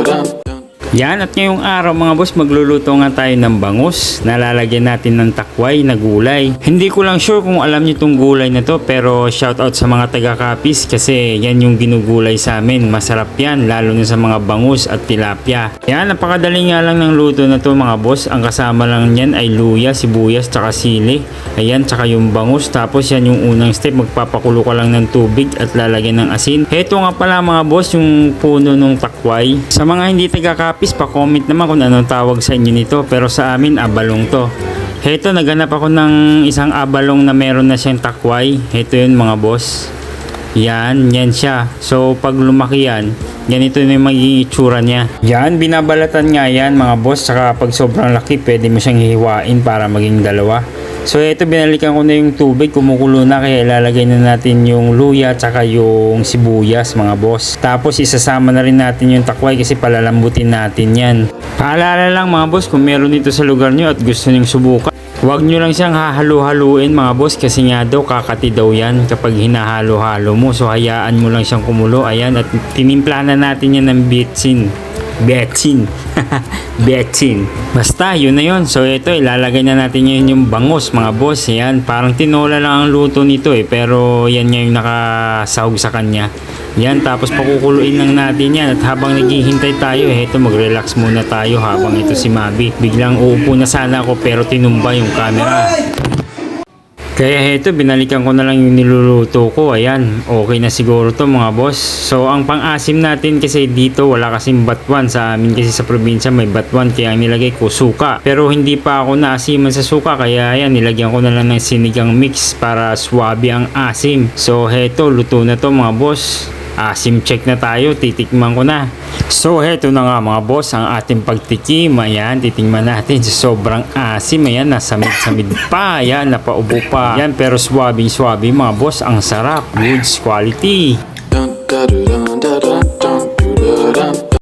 Amsterdam Yan at ngayong araw mga boss magluluto nga tayo ng bangus. Nalalagyan natin ng takway na gulay. Hindi ko lang sure kung alam niyo tong gulay na to pero shout out sa mga taga Kapis kasi yan yung ginugulay sa amin. Masarap yan lalo na sa mga bangus at tilapia. Yan napakadali nga lang ng luto na to mga boss. Ang kasama lang niyan ay luya, sibuyas, tsaka sili. Ayan, tsaka yung bangus. Tapos yan yung unang step magpapakulo ka lang ng tubig at lalagyan ng asin. Heto nga pala mga boss yung puno ng takway. Sa mga hindi taga Kapis, pa-comment naman kung anong tawag sa inyo nito. Pero sa amin, abalong to. Heto, naghanap ako ng isang abalong na meron na siyang takway. Heto yun mga boss. Yan, yan siya. So, pag lumaki yan, ganito na yung magiging itsura niya. Yan, binabalatan nga yan mga boss. Saka pag sobrang laki, pwede mo siyang hihiwain para maging dalawa. So, ito binalikan ko na yung tubig. Kumukulo na kaya ilalagay na natin yung luya tsaka yung sibuyas mga boss. Tapos, isasama na rin natin yung takway kasi palalambutin natin yan. Paalala lang mga boss, kung meron dito sa lugar nyo at gusto nyong subukan, Huwag nyo lang siyang hahalo-haluin mga boss kasi nga daw kakati daw yan kapag hinahalo-halo mo. So hayaan mo lang siyang kumulo. Ayan at tinimpla na natin yan ng bitsin. Betsin. Betsin. Basta yun na yun. So ito ilalagay na natin yun yung bangus mga boss. Ayan parang tinola lang ang luto nito eh. Pero yan nga yung nakasahog sa kanya. Yan, tapos pakukuluin lang natin yan. At habang naghihintay tayo, eh, ito mag-relax muna tayo habang ito si Mabi. Biglang uupo na sana ako pero tinumba yung camera. Kaya heto, binalikan ko na lang yung niluluto ko. Ayan, okay na siguro to mga boss. So, ang pang-asim natin kasi dito, wala kasing batuan. Sa amin kasi sa probinsya may batuan, kaya nilagay ko suka. Pero hindi pa ako naasiman sa suka, kaya ayan, nilagyan ko na lang ng sinigang mix para swabe ang asim. So, heto, luto na to mga boss. Asim check na tayo, titikman ko na. So heto na nga mga boss, ang ating pagtikim. Ayan, titikman natin sobrang asim. Ayan, nasamid-samid pa. Ayan, napaubo pa. Ayan, pero swabing-swabe mga boss. Ang sarap. Goods quality.